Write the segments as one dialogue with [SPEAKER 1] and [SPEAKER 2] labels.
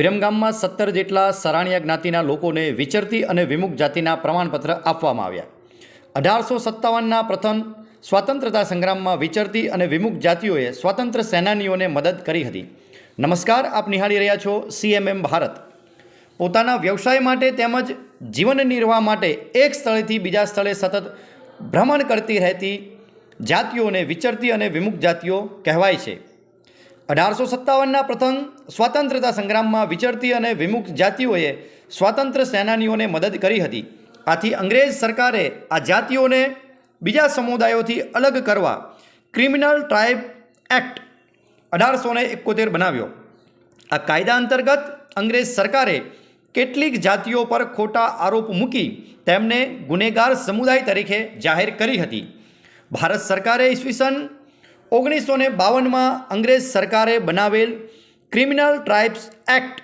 [SPEAKER 1] વિરમગામમાં સત્તર જેટલા સરાણીયા જ્ઞાતિના લોકોને વિચરતી અને વિમુખ જાતિના પ્રમાણપત્ર આપવામાં આવ્યા. અઢારસો સત્તાવનના પ્રથમ સ્વાતંત્રતા સંગ્રામમાં વિચરતી અને વિમુખ જાતિઓએ સ્વાતંત્ર્ય સેનાનીઓને મદદ કરી હતી. નમસ્કાર, આપ નિહાળી રહ્યા છો સીએમએમ ભારત. પોતાના વ્યવસાય માટે તેમજ જીવન નિર્વાહ માટે એક સ્થળેથી બીજા સ્થળે સતત ભ્રમણ કરતી રહેતી જાતિઓને વિચરતી અને વિમુખ જાતિઓ કહેવાય છે. અઢારસો સત્તાવનના પ્રથમ સ્વાતંત્રતા સંગ્રામમાં વિચરતી અને વિમુખ જાતિઓએ સ્વાતંત્ર્ય સેનાનીઓને મદદ કરી હતી. આથી અંગ્રેજ સરકારે આ જાતિઓને બીજા સમુદાયોથી અલગ કરવા ક્રિમિનલ ટ્રાઇબ એક્ટ અઢારસો ને એકોતેર બનાવ્યો. આ કાયદા અંતર્ગત અંગ્રેજ સરકારે કેટલીક જાતિઓ પર ખોટા આરોપ મૂકી તેમને ગુનેગાર સમુદાય તરીકે જાહેર કરી હતી. ભારત સરકારે ઈસવીસન ઓગણીસો ને બાવનમાં અંગ્રેજ સરકારે બનાવેલ ક્રિમિનલ ટ્રાઇબ્સ એક્ટ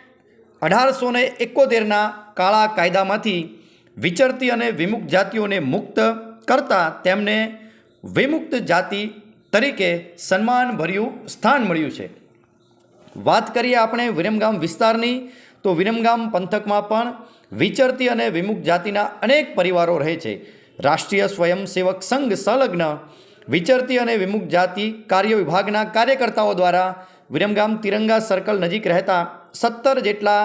[SPEAKER 1] અઢારસો ને એકોતેરના કાળા કાયદામાંથી વિચરતી અને વિમુક્ત જાતિઓને મુક્ત કરતાં તેમને વિમુક્ત જાતિ તરીકે સન્માનભર્યું સ્થાન મળ્યું છે. વાત કરીએ આપણે વિરમગામ વિસ્તારની, તો વિરમગામ પંથકમાં પણ વિચરતી અને વિમુક્ત જાતિના અનેક પરિવારો રહે છે. રાષ્ટ્રીય સ્વયંસેવક સંઘ સંલગ્ન વિચરતી અને વિમુખ જાતિ કાર્ય વિભાગના કાર્યકર્તાઓ દ્વારા વિરમગામ તિરંગા સર્કલ નજીક રહેતા સત્તર જેટલા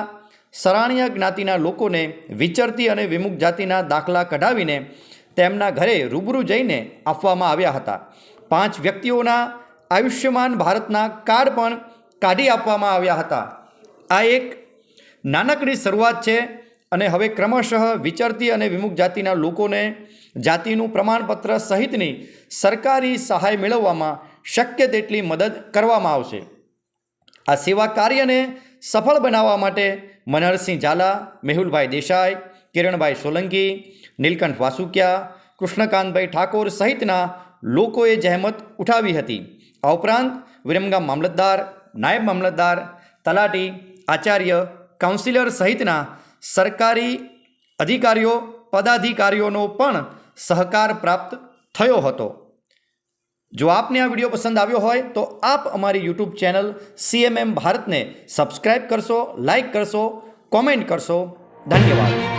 [SPEAKER 1] સરાણીય જ્ઞાતિના લોકોને વિચરતી અને વિમુખ જાતિના દાખલા કઢાવીને તેમના ઘરે રૂબરૂ જઈને આપવામાં આવ્યા હતા. પાંચ વ્યક્તિઓના આયુષ્યમાન ભારતના કાર્ડ પણ કાઢી આપવામાં આવ્યા હતા. આ એક નાનકડી શરૂઆત છે. અને હવે ક્રમશઃ વિચરતી અને વિમુખ જાતિના લોકોને જાતિનું પ્રમાણપત્ર સહિતની સરકારી સહાય મેળવવામાં શક્ય તેટલી મદદ કરવામાં આવશે. આ સેવા કાર્યને સફળ બનાવવા માટે મનહરસિંહ ઝાલા, મેહુલભાઈ દેસાઈ, કિરણભાઈ સોલંકી, નીલકંઠ વાસુકિયા, કૃષ્ણકાંતભાઈ ઠાકોર સહિતના લોકોએ જહેમત ઉઠાવી હતી. આ ઉપરાંત વિરમગામ મામલતદાર, નાયબ મામલતદાર, તલાટી, આચાર્ય, કાઉન્સિલર સહિતના સરકારી અધિકારીઓ, પદાધિકારીઓનો પણ સહકાર પ્રાપ્ત થયો હતો. જો આપને આ વીડિયો પસંદ આવ્યો હોય, તો આપ અમારી યુટ્યુબ ચેનલ સીએમએમ ભારતને સબસ્ક્રાઈબ કરશો લાઈક કરશો કોમેન્ટ કરશો. ધન્યવાદ.